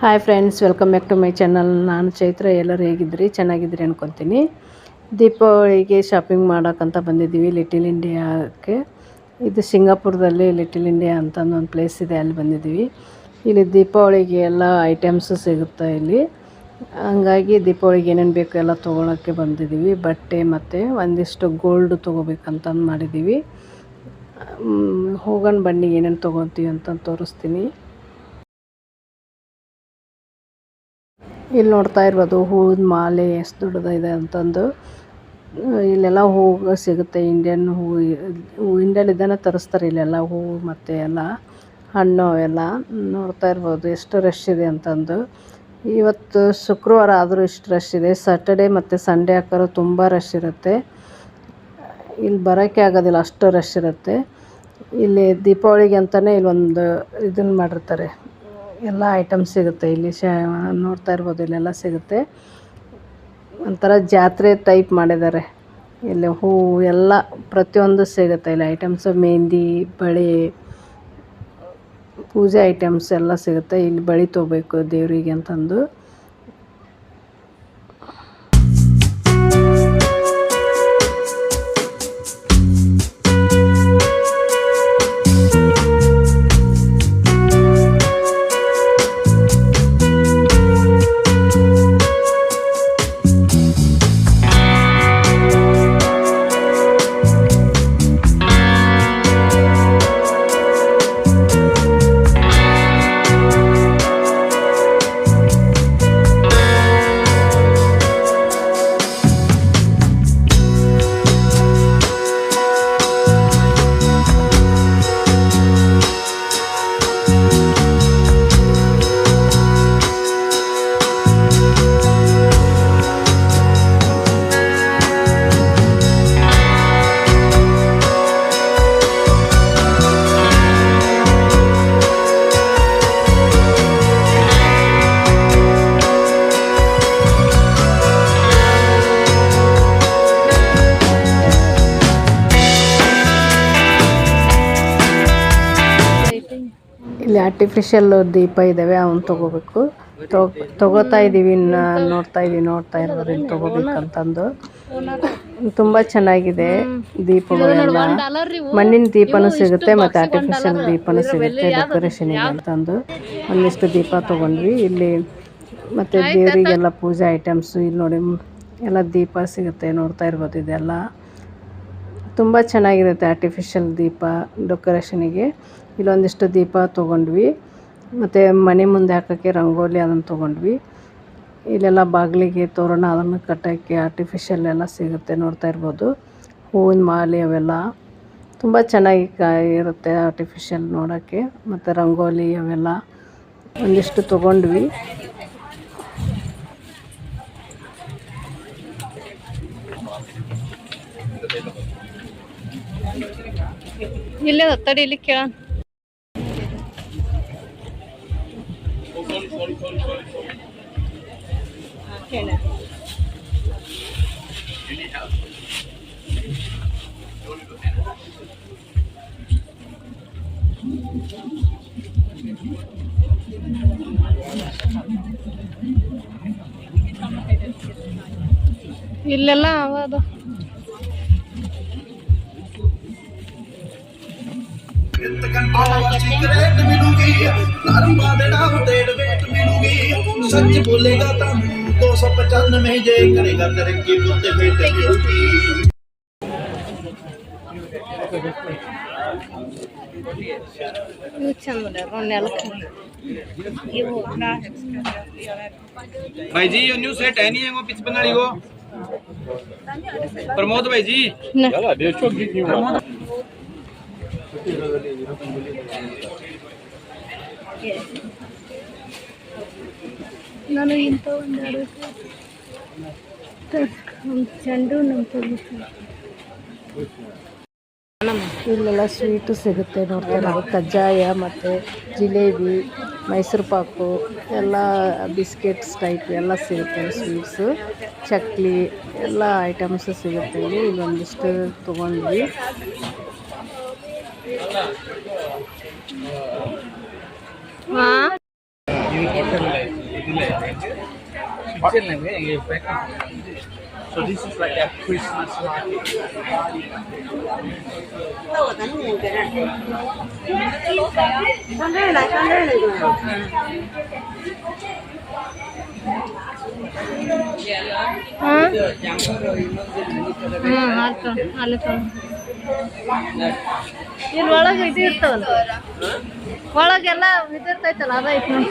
Hi friends welcome back to my channel ನಾನು ಚೈತ್ರ, ಎಲ್ಲರೂ ಹೇಗಿದ್ರಿ ಚೆನ್ನಾಗಿದ್ರಿ ಅನ್ಕೊತೀನಿ. ದೀಪಾವಳಿಗೆ ಶಾಪಿಂಗ್ ಮಾಡೋಕ್ಕಂತ ಬಂದಿದ್ದೀವಿ ಲಿಟಿಲ್ ಇಂಡಿಯಾಕ್ಕೆ ಇದು ಸಿಂಗಾಪುರದಲ್ಲಿ ಲಿಟಿಲ್ ಇಂಡಿಯಾ ಅಂತ ಒಂದು ಪ್ಲೇಸ್ ಇದೆ, ಅಲ್ಲಿ ಬಂದಿದ್ದೀವಿ. ಇಲ್ಲಿ ದೀಪಾವಳಿಗೆ ಎಲ್ಲ ಐಟಮ್ಸು ಸಿಗುತ್ತೆ ಇಲ್ಲಿ. ಹಂಗಾಗಿ ದೀಪಾವಳಿಗೆ ಏನೇನು ಬೇಕು ಎಲ್ಲ ತೊಗೊಳಕ್ಕೆ ಬಂದಿದ್ದೀವಿ. ಬಟ್ಟೆ ಮತ್ತು ಒಂದಿಷ್ಟು ಗೋಲ್ಡ್ ತೊಗೋಬೇಕಂತಂದು ಮಾಡಿದ್ದೀವಿ. ಹೋಗೋಣ ಬನ್ನಿ, ಏನೇನು ತೊಗೊತೀವಿ ಅಂತ ತೋರಿಸ್ತೀನಿ. ಇಲ್ಲಿ ನೋಡ್ತಾ ಇರ್ಬೋದು ಹೂವಿನ ಮಾಲೆ ಎಷ್ಟು ದೊಡ್ಡದಿದೆ ಅಂತಂದು. ಇಲ್ಲೆಲ್ಲ ಹೂವು ಸಿಗುತ್ತೆ. ಇಂಡಿಯನ್ ಹೂವು ಇಂಡಿಯಲ್ಲಿದ್ದಾನೆ ತರಿಸ್ತಾರೆ ಇಲ್ಲೆಲ್ಲ ಹೂವು ಮತ್ತು ಎಲ್ಲ, ಹಣ್ಣು ಎಲ್ಲ ನೋಡ್ತಾ ಇರ್ಬೋದು ಎಷ್ಟು ರಶ್ ಇದೆ ಅಂತಂದು. ಇವತ್ತು ಶುಕ್ರವಾರ ಆದರೂ ಇಷ್ಟು ರಶ್ ಇದೆ. ಸಾಟರ್ಡೆ ಮತ್ತು ಸಂಡೇ ಹಾಕೋರು ತುಂಬ ರಶ್ ಇರುತ್ತೆ. ಇಲ್ಲಿ ಬರೋಕ್ಕೆ ಆಗೋದಿಲ್ಲ, ಅಷ್ಟು ರಶ್ ಇರುತ್ತೆ. ಇಲ್ಲಿ ದೀಪಾವಳಿಗೆ ಅಂತಲೇ ಇಲ್ಲೊಂದು ಇದನ್ನು ಮಾಡಿರ್ತಾರೆ. ಎಲ್ಲ ಐಟಮ್ ಸಿಗುತ್ತೆ. ಇಲ್ಲಿ ಶ, ನೋಡ್ತಾ ಇರ್ಬೋದು, ಇಲ್ಲೆಲ್ಲ ಸಿಗುತ್ತೆ. ಒಂಥರ ಜಾತ್ರೆ ಟೈಪ್ ಮಾಡಿದ್ದಾರೆ. ಇಲ್ಲಿ ಹೂವು ಎಲ್ಲ ಪ್ರತಿಯೊಂದು ಸಿಗುತ್ತೆ. ಇಲ್ಲಿ ಐಟಮ್ಸು ಮೆಹಂದಿ ಬಳೆ, ಪೂಜೆ ಐಟಮ್ಸ್ ಎಲ್ಲ ಸಿಗುತ್ತೆ. ಇಲ್ಲಿ ಬಳೆ ತೊಗೋಬೇಕು ದೇವರಿಗೆ ಅಂತಂದು. ಇಲ್ಲಿ ಆರ್ಟಿಫಿಷಿಯಲ್ ದೀಪ ಇದ್ದಾವೆ ಅವನ್ನ ತೊಗೋಬೇಕು. ತಗೋತಾ ಇದ್ದೀವಿ ನೋಡ್ತಾ ಇದ್ದೀವಿ ನೋಡ್ತಾ ಇಲ್ಲಿ ತೊಗೋಬೇಕಂತಂದು. ತುಂಬ ಚೆನ್ನಾಗಿದೆ ದೀಪಗಳೆಲ್ಲ ಮಣ್ಣಿನ ದೀಪನೂ ಸಿಗುತ್ತೆ ಮತ್ತು ಆರ್ಟಿಫಿಷಿಯಲ್ ದೀಪನೂ ಸಿಗುತ್ತೆ ಡೆಕೋರೇಷನಿಗೆ ಅಂತಂದು. ಒಂದಿಷ್ಟು ದೀಪ ತೊಗೊಂಡ್ವಿ. ಇಲ್ಲಿ ಮತ್ತು ದೇವರಿಗೆಲ್ಲ ಪೂಜೆ ಐಟಮ್ಸು ಇಲ್ಲಿ ನೋಡಿ, ಎಲ್ಲ ದೀಪ ಸಿಗುತ್ತೆ, ನೋಡ್ತಾ ಇರ್ಬೋದು ಇದೆಲ್ಲ. ತುಂಬ ಚೆನ್ನಾಗಿರುತ್ತೆ ಆರ್ಟಿಫಿಷಿಯಲ್ ದೀಪ ಡೆಕೋರೇಷನಿಗೆ ಇಲ್ಲೊಂದಿಷ್ಟು ದೀಪ ತೊಗೊಂಡ್ವಿ. ಮತ್ತು ಮನೆ ಮುಂದೆ ಹಾಕೋಕ್ಕೆ ರಂಗೋಲಿ ಅದನ್ನು ತೊಗೊಂಡ್ವಿ. ಇಲ್ಲೆಲ್ಲ ಬಾಗಿಲಿಗೆ ತೋರಣ ಅದನ್ನು ಕಟ್ಟೋಕ್ಕೆ ಆರ್ಟಿಫಿಷಿಯಲ್ ಎಲ್ಲ ಸಿಗುತ್ತೆ ನೋಡ್ತಾ ಇರ್ಬೋದು. ಹೂವಿನ ಮಾಲೆ ಅವೆಲ್ಲ. ತುಂಬ ಚೆನ್ನಾಗಿ ಇರುತ್ತೆ ಆರ್ಟಿಫಿಷಿಯಲ್ ನೋಡೋಕ್ಕೆ. ಮತ್ತು ರಂಗೋಲಿ ಅವೆಲ್ಲ ಒಂದಿಷ್ಟು ತೊಗೊಂಡ್ವಿ. ಇಲ್ಲೇ ತಡಿ ಇಲ್ಲಿ கிணறு ಇಲ್ಲೆಲ್ಲ ಅವಾದ ಎತ್ತ ಕಂಟ್ರೋಲ್ ಚಿಕ್ಕ ರೇಟ್ ಮಿಲುಗಿ ನರಂ ಬಾದಡಾ ಉಡೇಡ मिलूगी सच बोलेगा तन दो सौ पचानवे जय करेगा तरक्की भाई जी न्यू सेट है नहीं है वो पिच बनाली प्रमोद भाई जी। ನಾನು ಇಂಥ ಒಂದು ಅಡುಗೆ ಚೆಂಡು ನಮ್ಮ ಇಲ್ಲೆಲ್ಲ ಸ್ವೀಟು ಸಿಗುತ್ತೆ ನೋಡ್ತಾ ನಾವು ಕಜ್ಜಾಯ ಮತ್ತು ಜಿಲೇಬಿ, ಮೈಸೂರು ಪಾಕು, ಎಲ್ಲ ಬಿಸ್ಕೆಟ್ಸ್ ಟೈಪ್ ಎಲ್ಲ ಸಿಗುತ್ತೆ ಸ್ವೀಟ್ಸು ಚಕ್ಲಿ ಎಲ್ಲ ಐಟಮ್ಸು ಸಿಗುತ್ತೆ. ಇಲ್ಲಿ ಇಲ್ಲೊಂದಿಷ್ಟು ತೊಗೊಂಡ್ವಿ. ಹಾಂ So this is like a Christmas market. Hmm. Hmm. Hmm. Hmm. Hmm. ಒಳಗೆ ಇದು ಇರ್ತವಲ್ಲ. ಒಳಗೆಲ್ಲ ಇದಿರ್ತೈತಲ್ಲ ಅದೈತೆ ನೋಡಿ.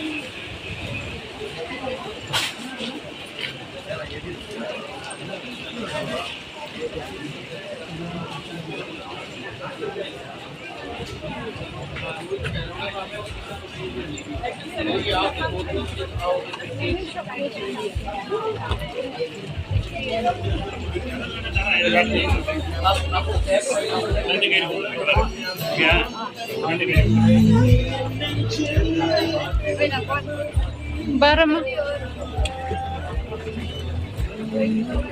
Barama. Thank.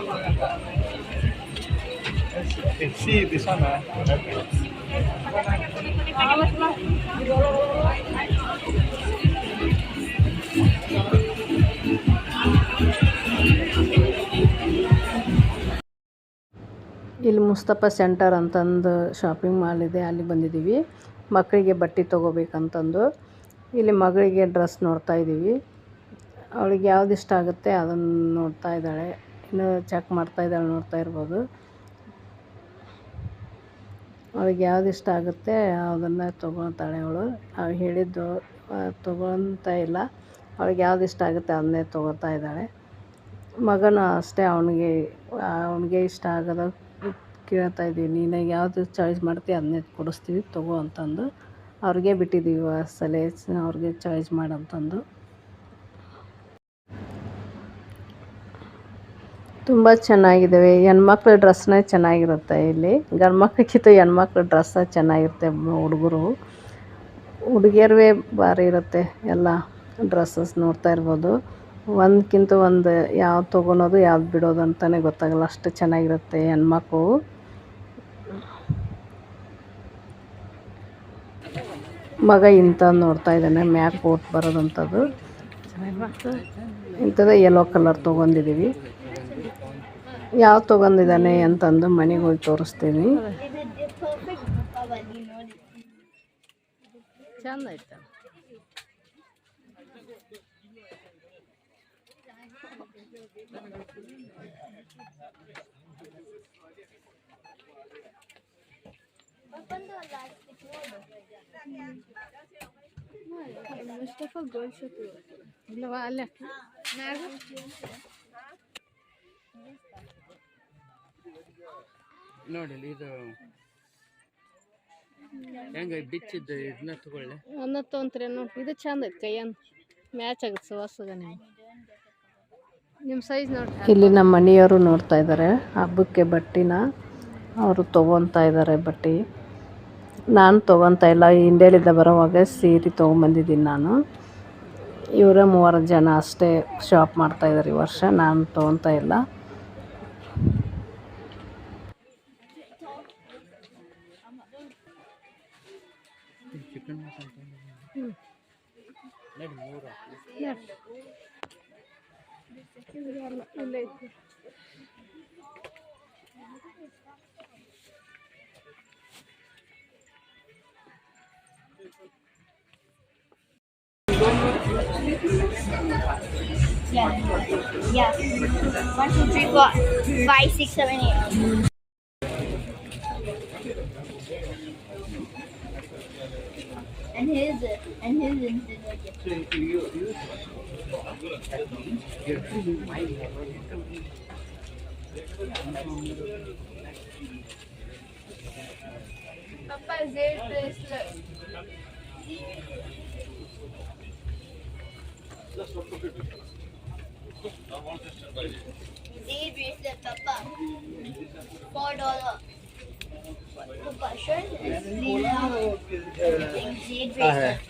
uh, ಇಲ್ಲಿ ಮುಸ್ತಫಾ ಸೆಂಟರ್ ಅಂತಂದು ಶಾಪಿಂಗ್ ಮಾಲ್ ಇದೆ ಅಲ್ಲಿ ಬಂದಿದ್ದೀವಿ ಮಕ್ಕಳಿಗೆ ಬಟ್ಟೆ ತೊಗೋಬೇಕಂತಂದು. ಇಲ್ಲಿ ಮಗಳಿಗೆ ಡ್ರೆಸ್ ನೋಡ್ತಾ ಇದ್ದೀವಿ ಅವಳಿಗೆ ಯಾವ್ದು ಇಷ್ಟ ಆಗುತ್ತೆ ಅದನ್ನು ನೋಡ್ತಾ ಇದ್ದಾಳೆ. ಇನ್ನು ಚೆಕ್ ಮಾಡ್ತಾ ಇದ್ದಾಳೆ ನೋಡ್ತಾ ಇರ್ಬೋದು. ಅವಳಿಗೆ ಯಾವ್ದು ಇಷ್ಟ ಆಗುತ್ತೆ ಅದನ್ನು ತೊಗೊಳ್ತಾಳೆ ಅವಳು. ನಾವು ಹೇಳಿದ್ದು ತೊಗೊತ ಇಲ್ಲ. ಅವಳಿಗೆ ಯಾವ್ದು ಇಷ್ಟ ಆಗುತ್ತೆ ಅದನ್ನೇ ತೊಗೋತಾ ಇದ್ದಾಳೆ. ಮಗನೂ ಅಷ್ಟೇ ಅವನಿಗೆ ಅವನಿಗೆ ಇಷ್ಟ ಆಗೋದು ಕೇಳ್ತಾ ಇದ್ದೀವಿ ನೀನು ಯಾವುದು ಚಾಯ್ಸ್ ಮಾಡ್ತೀವಿ ಅದನ್ನೇ ಕೊಡಿಸ್ತೀವಿ, ತಗೋ ಅಂತಂದು. ಅವ್ರಿಗೆ ಬಿಟ್ಟಿದ್ದೀವಿ ಆ ಸಲ ಅವ್ರಿಗೆ ಚಾಯ್ಸ್ ಮಾಡಂತಂದು ತುಂಬ ಚೆನ್ನಾಗಿದ್ದಾವೆ. ಹೆಣ್ಮಕ್ಳ ಡ್ರೆಸ್ನೇ ಚೆನ್ನಾಗಿರುತ್ತೆ ಇಲ್ಲಿ. ಗಂಡು ಮಕ್ಳಿಗಿಂತ ಹೆಣ್ಮಕ್ಳ ಡ್ರೆಸ್ ಚೆನ್ನಾಗಿರುತ್ತೆ ಹುಡುಗರು. ಹುಡುಗಿಯರ್ವೇ ಭಾರಿ ಇರುತ್ತೆ ಎಲ್ಲ ಡ್ರೆಸ್ಸಸ್ ನೋಡ್ತಾ ಇರ್ಬೋದು. ಒಂದಕ್ಕಿಂತ ಒಂದು ಯಾವ್ದು ತೊಗೊಳೋದು, ಯಾವ್ದು ಬಿಡೋದು ಅಂತಲೇ ಗೊತ್ತಾಗಲ್ಲ. ಅಷ್ಟು ಚೆನ್ನಾಗಿರುತ್ತೆ ಹೆಣ್ಮಕ್ಳು. ಮಗ ಇಂಥದ್ದು ನೋಡ್ತಾ ಇದ್ದಾನೆ ಮ್ಯಾಕ್ ಓಟ್ ಬರೋದಂಥದ್ದು ಇಂಥದ್ದೇ ಯೆಲ್ಲೋ ಕಲರ್ ತೊಗೊಂಡಿದ್ದೀವಿ. ಯಾವ ತೊಗೊಂಡಿದ್ದಾನೆ ಅಂತಂದು ಮನೆಗೆ ಹೋಗಿ ತೋರಿಸ್ತೀನಿ. ಚಂದ ಆಯ್ತು ಮುಸ್ತಫಾ ಗೋಲ್ಡ್ ಶಾಪ್ ಇಲ್ಲವಾ ಅಲ್ಲೇ. ನೋಡಿ ಇದು ಹೆಂಗ ಬಿಚ್ಚಿದ್ದು ಇದನ್ನ ತಗೊಳ್ಳೆ. ಅನ್ನ ತಗೊಂತ್ರಿ ನೋಡಿ ಇದು ಚಂದ ಐತೆ ಕೈಯನ್ ಮ್ಯಾಚ್ ಆಗುತ್ತೆ ಸುವಾಸಗ ನೀವು ನಿಮ್ಮ ಸೈಜ್ ನೋಡಿ. ಇಲ್ಲಿ ನಮ್ಮ ಮನೆಯವರು ನೋಡ್ತಾ ಇದ್ದಾರೆ ಹಬ್ಬಕ್ಕೆ ಬಟ್ಟಿನ ಅವರು ತೊಗೊತಾ ಇದ್ದಾರೆ ಬಟ್ಟೆ. ನಾನು ತೊಗೊತಾ ಇಲ್ಲ ಇಂಡಿಯಾಲಿಂದ ಬರೋವಾಗ ಸೀರೆ ತೊಗೊಂಬಂದಿದ್ದೀನಿ ನಾನು. ಇವರೇ ಮೂವರು ಜನ ಅಷ್ಟೇ ಶಾಪ್ ಮಾಡ್ತಾ ಇದ್ದಾರೆ ಈ ವರ್ಷ ನಾನು ತೊಗೊತಾ ಇಲ್ಲ. Yer. Şimdi. Yeah. Yeah. One, two, three, four, five, six, seven, eight. and his and his incident. So you you have to do my Papa look bracelet, Papa. Four dollar. O pastor que de é.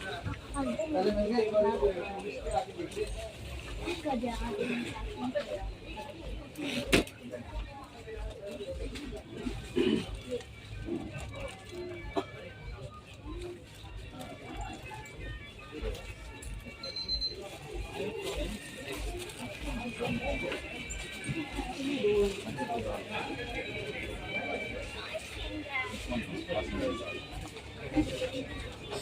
Cadê?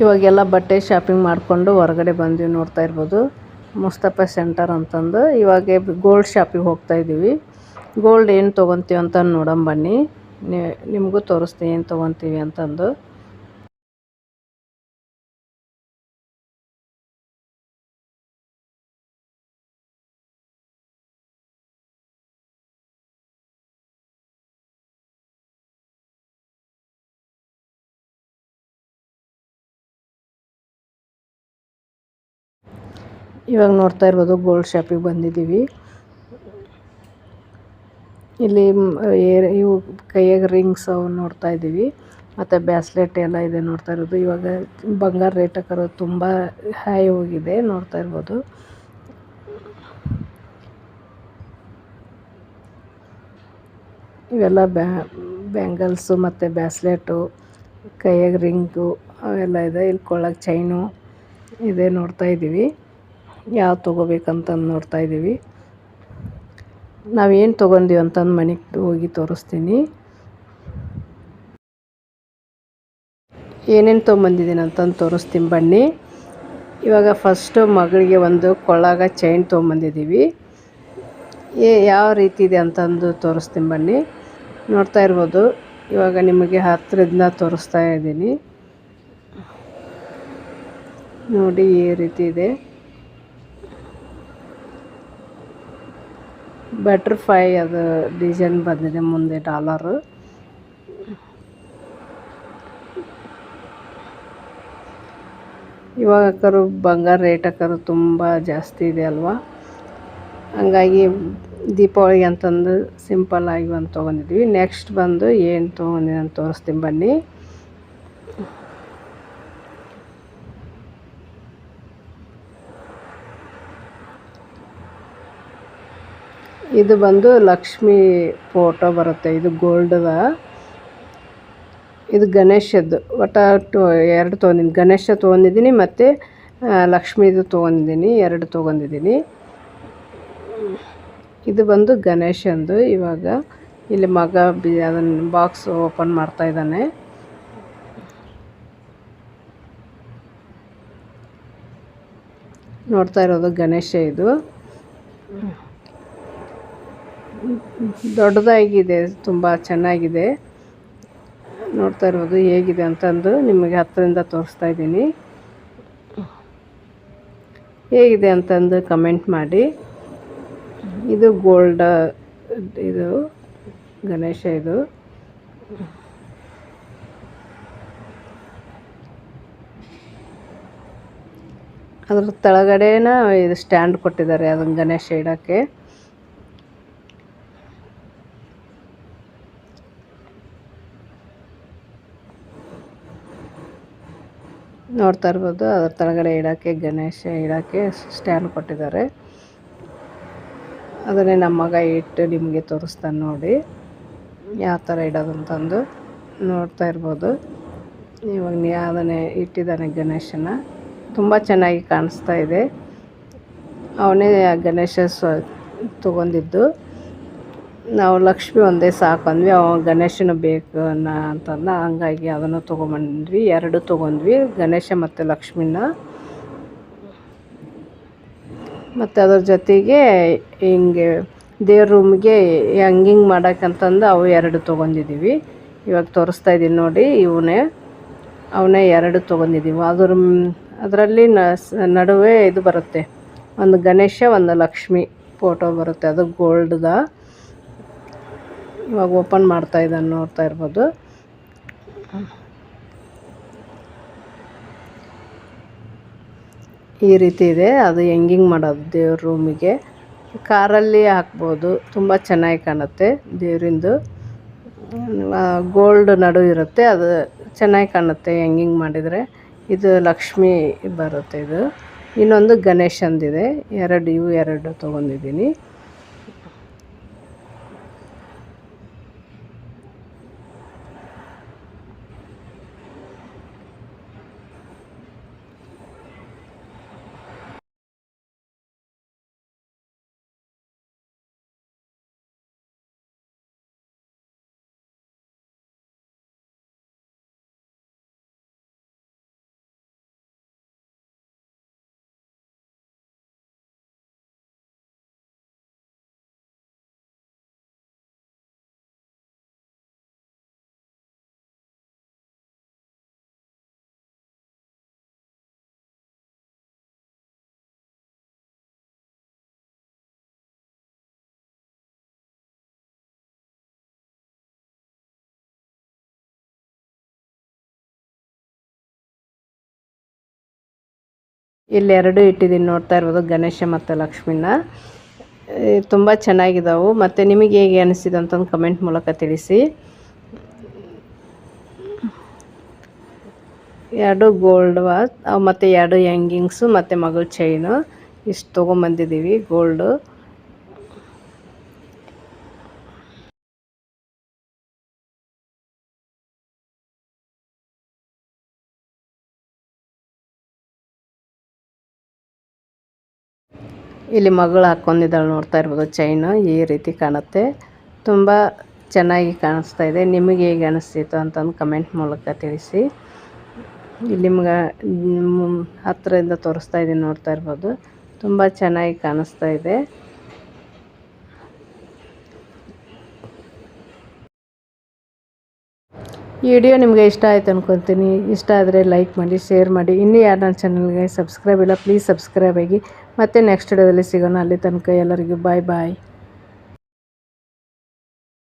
ಇವಾಗೆಲ್ಲ ಬಟ್ಟೆ shopping ಮಾಡಿಕೊಂಡು ಹೊರಗಡೆ ಬಂದ್ವಿ ನೋಡ್ತಾ ಇರ್ಬೋದು. Mustafa centre ಅಂತಂದು. ಇವಾಗ gold ಶಾಪಿಗೆ ಹೋಗ್ತಾ ಇದ್ದೀವಿ. ಗೋಲ್ಡ್ ಏನು ತೊಗೊತೀವಿ ಅಂತ ಬನ್ನಿ. ನಿಮಗೂ ತೋರಿಸ್ತೀನಿ ಏನು ತೊಗೊತೀವಿ ಅಂತಂದು. ಇವಾಗ ನೋಡ್ತಾ ಇರ್ಬೋದು ಗೋಲ್ಡ್ ಶಾಪಿಗೆ ಬಂದಿದ್ದೀವಿ. ಇಲ್ಲಿ ಇವು ಕೈಯಾಗ ರಿಂಗ್ಸ್ ಅವು ನೋಡ್ತಾ ಇದ್ದೀವಿ. ಮತ್ತು ಬ್ಯಾಸ್ಲೆಟ್ ಎಲ್ಲ ಇದೆ ನೋಡ್ತಾ ಇರೋದು. ಇವಾಗ ಬಂಗಾರ ರೇಟ್ ಹಾಕೋದು ತುಂಬ ಹೈ ಹೋಗಿದೆ ನೋಡ್ತಾ ಇರ್ಬೋದು. ಇವೆಲ್ಲ ಬ್ಯಾ ಬ್ಯಾಂಗಲ್ಸು ಮತ್ತು ಬ್ಯಾಸ್ಲೆಟು ಕೈಯಾಗ ರಿಂಗು ಅವೆಲ್ಲ ಇದೆ. ಇಲ್ಲಿ ಕೊಳ್ಳಕ್ಕೆ ಚೈನು ಇದೆ ನೋಡ್ತಾ ಇದ್ದೀವಿ. ಯಾವ್ದು ತೊಗೋಬೇಕಂತ ನೋಡ್ತಾ ಇದ್ದೀವಿ. ನಾವೇನು ತೊಗೊಂಡೀವಿ ಅಂತಂದು ಮನೆಗೆ ಹೋಗಿ ತೋರಿಸ್ತೀನಿ. ಏನೇನು ತೊಗೊಂಬಂದಿದ್ದೀನಿ ಅಂತಂದು ತೋರಿಸ್ತೀನಿ ಬನ್ನಿ. ಇವಾಗ ಫಸ್ಟು ಮಗಳಿಗೆ ಒಂದು ಕೊಳ್ಳಾಗ ಚೈನ್ ತೊಗೊಂಬಂದಿದ್ದೀವಿ ಏ, ಯಾವ ರೀತಿ ಇದೆ ಅಂತಂದು ತೋರಿಸ್ತೀನಿ ಬನ್ನಿ. ನೋಡ್ತಾ ಇರ್ಬೋದು. ಇವಾಗ ನಿಮಗೆ ಹತ್ತಿರದಿಂದ ತೋರಿಸ್ತಾ ಇದ್ದೀನಿ. ನೋಡಿ, ಈ ರೀತಿ ಇದೆ. ಬಟ್ರ್ಫ್ಲೈ ಅದು ಡಿಸೈನ್ ಬಂದಿದೆ ಮುಂದೆ ಡಾಲರು ಇವಾಗ ಅಕ್ಕರು ಬಂಗಾರ ರೇಟ್ ಅಕ್ಕರು ತುಂಬ ಜಾಸ್ತಿ ಇದೆ ಅಲ್ವಾ? ಹಂಗಾಗಿ ದೀಪಾವಳಿಗೆ ಅಂತಂದು ಸಿಂಪಲ್ ಆಗಿ ಒಂದು ತೊಗೊಂಡಿದ್ವಿ. ನೆಕ್ಸ್ಟ್ ಬಂದು ಏನು ತೊಗೊಂಡಿದ್ದೀನಿ ಅಂತ ತೋರಿಸ್ತೀನಿ ಬನ್ನಿ. ಇದು ಬಂದು ಲಕ್ಷ್ಮಿ ಫೋಟೋ ಬರುತ್ತೆ. ಇದು ಗೋಲ್ಡದ ಇದು ಗಣೇಶದ್ದು. ಒಟ್ಟು ಟು, ಎರಡು ತೊಗೊಂಡಿನಿ. ಗಣೇಶ ತೊಗೊಂಡಿದ್ದೀನಿ ಮತ್ತು ಲಕ್ಷ್ಮೀದು ತೊಗೊಂಡಿದ್ದೀನಿ ಎರಡು ತೊಗೊಂಡಿದ್ದೀನಿ ಇದು ಬಂದು ಗಣೇಶಂದು. ಇವಾಗ ಇಲ್ಲಿ ಮಗ ಬಿ ಅದನ್ನು ಬಾಕ್ಸ್ ಓಪನ್ ಮಾಡ್ತಾ ಇದ್ದಾನೆ. ನೋಡ್ತಾ ಇರೋದು ಗಣೇಶ ಇದು. ದೊಡ್ಡದಾಗಿದೆ, ತುಂಬ ಚೆನ್ನಾಗಿದೆ. ನೋಡ್ತಾ ಇರ್ಬೋದು ಹೇಗಿದೆ ಅಂತಂದು ನಿಮಗೆ ಹತ್ತರಿಂದ ತೋರಿಸ್ತಾ ಇದ್ದೀನಿ. ಹೇಗಿದೆ ಅಂತಂದು ಕಮೆಂಟ್ ಮಾಡಿ. ಇದು ಗೋಲ್ಡ್, ಇದು ಗಣೇಶ ಇದು. ಅದ್ರ ತಳಗಡೆನ ಇದು ಸ್ಟ್ಯಾಂಡ್ ಕೊಟ್ಟಿದ್ದಾರೆ ಅದನ್ನ ಗಣೇಶ ಇಡೋಕ್ಕೆ. ನೋಡ್ತಾ ಇರ್ಬೋದು. ಅದ್ರ ತಳಗಡೆ ಇಡೋಕ್ಕೆ ಗಣೇಶ ಇಡೋಕ್ಕೆ ಸ್ಟ್ಯಾಂಡ್ ಕೊಟ್ಟಿದ್ದಾರೆ. ಅದನ್ನೇ ನಮ್ಮ ಮಗ ಇಟ್ಟು ನಿಮಗೆ ತೋರಿಸ್ತಾನೆ ನೋಡಿ. ಯಾವ ಥರ ಇಡೋದು ಅಂತಂದು ನೋಡ್ತಾ ಇರ್ಬೋದು. ಇವಾಗ ಅದನ್ನೇ ಇಟ್ಟಿದ್ದಾನೆ ಗಣೇಶನ. ತುಂಬ ಚೆನ್ನಾಗಿ ಕಾಣಿಸ್ತಾ ಇದೆ. ಅವನೇ ಗಣೇಶ ಸ್ವ ತೊಗೊಂಡಿದ್ದು. ನಾವು ಲಕ್ಷ್ಮಿ ಒಂದೇ ಸಾಕಂದ್ವಿ ಅವ ಗಣೇಶನ ಬೇಕು ಅನ್ನ ಅಂತಂದ, ಹಂಗಾಗಿ ಅದನ್ನು ತೊಗೊಂಬಂದ್ವಿ. ಎರಡು ತೊಗೊಂಡ್ವಿ ಗಣೇಶ ಮತ್ತು ಲಕ್ಷ್ಮಿನ. ಮತ್ತು ಅದ್ರ ಜೊತೆಗೆ ಹಿಂಗೆ ದೇವ್ರ ರೂಮ್ಗೆ ಹಂಗಿಂಗ್ ಮಾಡೋಕ್ಕಂತಂದು ಅವು ಎರಡು ತೊಗೊಂಡಿದ್ದೀವಿ ಇವಾಗ ತೋರಿಸ್ತಾ ಇದ್ದೀನಿ ನೋಡಿ ಇವನೇ. ಅವನೇ ಎರಡು ತೊಗೊಂಡಿದ್ದೀವಿ ಅದ್ರ ಅದರಲ್ಲಿ ನಡುವೆ ಇದು ಬರುತ್ತೆ. ಒಂದು ಗಣೇಶ, ಒಂದು ಲಕ್ಷ್ಮಿ ಫೋಟೋ ಬರುತ್ತೆ. ಅದು ಗೋಲ್ಡ್ದ ಇವಾಗ ಓಪನ್ ಮಾಡ್ತಾ ಇದ್ದಾನೆ ನೋಡ್ತಾ ಇರ್ಬೋದು. ಈ ರೀತಿ ಇದೆ. ಅದು ಹೆಂಗಿಂಗ್ ಮಾಡೋದು ದೇವ್ರ ರೂಮಿಗೆ ಕಾರಲ್ಲಿ ಹಾಕ್ಬೋದು. ತುಂಬ ಚೆನ್ನಾಗಿ ಕಾಣುತ್ತೆ ದೇವರಿಂದು. ಗೋಲ್ಡ್ ನಡು ಇರುತ್ತೆ. ಅದು ಚೆನ್ನಾಗಿ ಕಾಣುತ್ತೆ ಹೆಂಗಿಂಗ್ ಮಾಡಿದರೆ. ಇದು ಲಕ್ಷ್ಮಿ ಬರುತ್ತೆ ಇದು. ಇನ್ನೊಂದು ಗಣೇಶಂದಿದೆ. ಎರಡು, ಇವು ಎರಡು ತೊಗೊಂಡಿದ್ದೀನಿ. ಇಲ್ಲಿ ಎರಡು ಇಟ್ಟಿದ್ದೀನಿ ನೋಡ್ತಾ ಇರ್ಬೋದು ಗಣೇಶ ಮತ್ತು ಲಕ್ಷ್ಮಿನ. ತುಂಬ ಚೆನ್ನಾಗಿದ್ದಾವೆ ಮತ್ತು ನಿಮಗೆ ಹೇಗೆ ಅನಿಸಿದೆ ಅಂತಂದು ಕಮೆಂಟ್ ಮೂಲಕ ತಿಳಿಸಿ. ಎರಡು ಗೋಲ್ಡ್ ವಾಚ್ ಮತ್ತು ಎರಡು ಹ್ಯಾಂಗಿಂಗ್ಸು ಮತ್ತು ಮಗಳ ಚೈನು. ಇಷ್ಟು ತೊಗೊಂಬಂದಿದ್ದೀವಿ ಗೋಲ್ಡು. ಇಲ್ಲಿ ಮಗಳು ಹಾಕೊಂಡಿದ್ದಾಳೆ ನೋಡ್ತಾ ಇರ್ಬೋದು. ಚೈನು ಈ ರೀತಿ ಕಾಣುತ್ತೆ. ತುಂಬ ಚೆನ್ನಾಗಿ ಕಾಣಿಸ್ತಾ ಇದೆ. ನಿಮಗೆ ಹೇಗೆ ಅನಿಸ್ತಿತ್ತು ಅಂತಂದು ಕಮೆಂಟ್ ಮೂಲಕ ತಿಳಿಸಿ. ಇಲ್ಲಿ ನಿಮ್ಗೆ ಹತ್ತಿರದಿಂದ ತೋರಿಸ್ತಾ ಇದ್ದೀನಿ ನೋಡ್ತಾ ಇರ್ಬೋದು. ತುಂಬ ಚೆನ್ನಾಗಿ ಕಾಣಿಸ್ತಾ ಇದೆ. ಈ ವಿಡಿಯೋ ನಿಮಗೆ ಇಷ್ಟ ಆಯ್ತು ಅನ್ಕೊತೀನಿ ಇಷ್ಟ ಆದರೆ ಲೈಕ್ ಮಾಡಿ ಶೇರ್ ಮಾಡಿ. ಇನ್ನೂ ಯಾರು ನನ್ನ ಚಾನಲ್ಗೆ ಸಬ್ಸ್ಕ್ರೈಬ್ ಇಲ್ಲ ಪ್ಲೀಸ್ ಸಬ್ಸ್ಕ್ರೈಬ್ ಆಗಿ. ಮತ್ತೆ ನೆಕ್ಸ್ಟ್ ವಿಡಿಯೋದಲ್ಲಿ ಸಿಗೋಣ. ಅಲ್ಲಿ ತನಕ ಎಲ್ಲರಿಗೂ ಬಾಯ್ ಬಾಯ್